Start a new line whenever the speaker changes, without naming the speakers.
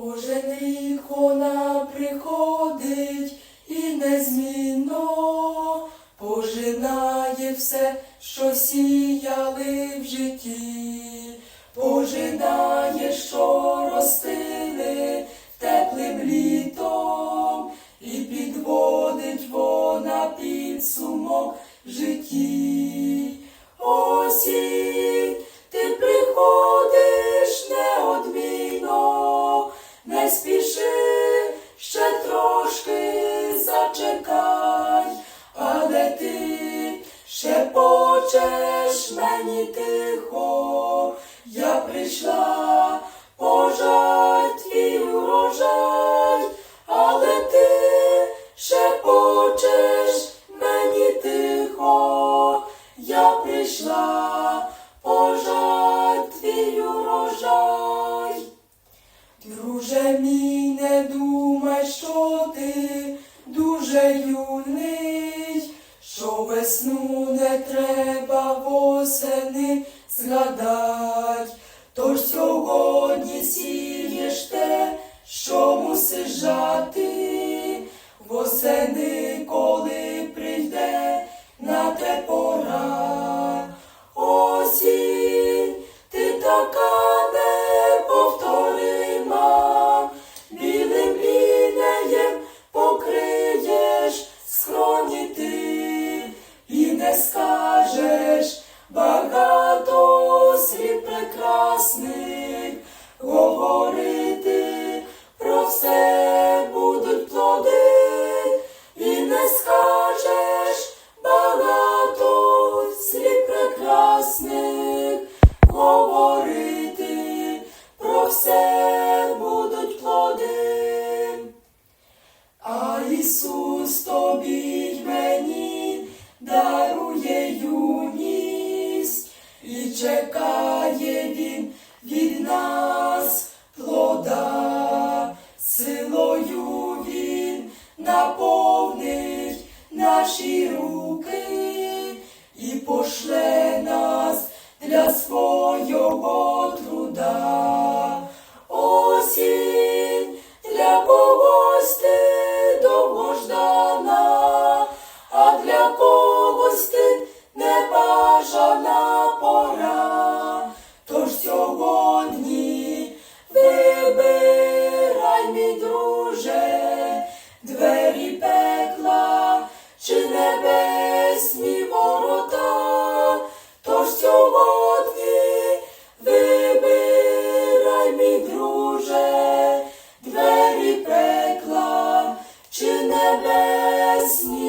Кожен рік вона приходить і незмінно пожинає все, що сіяли в житті, пожинає, що ростили мені тихо, я прийшла пожать твій урожай, але ти ще почеш мені тихо, я прийшла пожать твій урожай. Друже мій, не думай, що ти дуже юний, що весну не треба восени згадать. Тож сьогодні сієш те, що мусиш жати, восени, коли слів прекрасних, говорити про все будуть плоди, і не скажеш багато слів прекрасних, говорити про все будуть плоди. А Ісус тобі й мені дарує юність і чекає небажана пора. Тож сьогодні вибирай, мій друже, двері пекла чи небесні ворота. Тож сьогодні вибирай, мій друже, двері пекла чи небесні.